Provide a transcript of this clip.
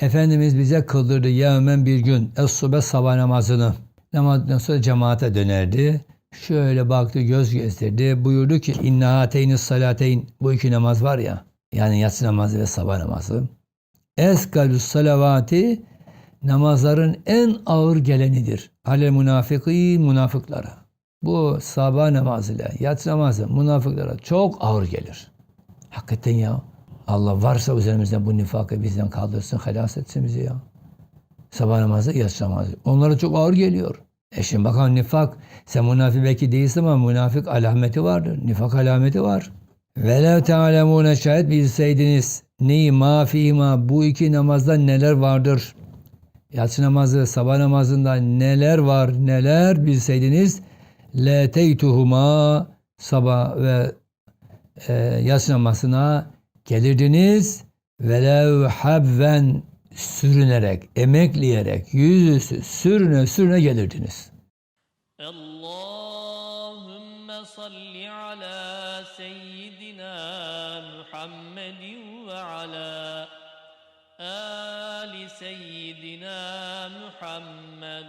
Efendimiz bize kıldırdı yevmen bir gün es-sube sabah namazını. Namazdan sonra cemaate dönerdi. Şöyle baktı göz gezdirdi. Buyurdu ki inna hateyni salateyn bu iki namaz var ya yani yatsı namazı ve sabah namazı. Eskalus salavati namazların en ağır gelenidir. Ale münafıkîn münafıklara. Bu sabah namazıyla yatsı namazı münafıklara çok ağır gelir. Hakikaten ya. Allah varsa üzerimizden bu nifakı bizden kaldırsın, halas etsin bizi ya. Sabah namazı, yatsı namazı. Onlara çok ağır geliyor. E şimdi bakalım nifak, sen münafık belki değilsin ama münafık alameti vardır. Nifak alameti var. Velev tealemune şayet bilseydiniz neyi ma fîmâ bu iki namazda neler vardır. Yatsı namazı, sabah namazında neler var, neler bilseydiniz leteytuhuma sabah ve e, yatsı namazına Gelirdiniz velev habven sürünerek, emekleyerek, yüzüsü sürüne sürüne gelirdiniz. Allahümme salli ala seyyidina Muhammedin ve ala ali seyyidina Muhammed.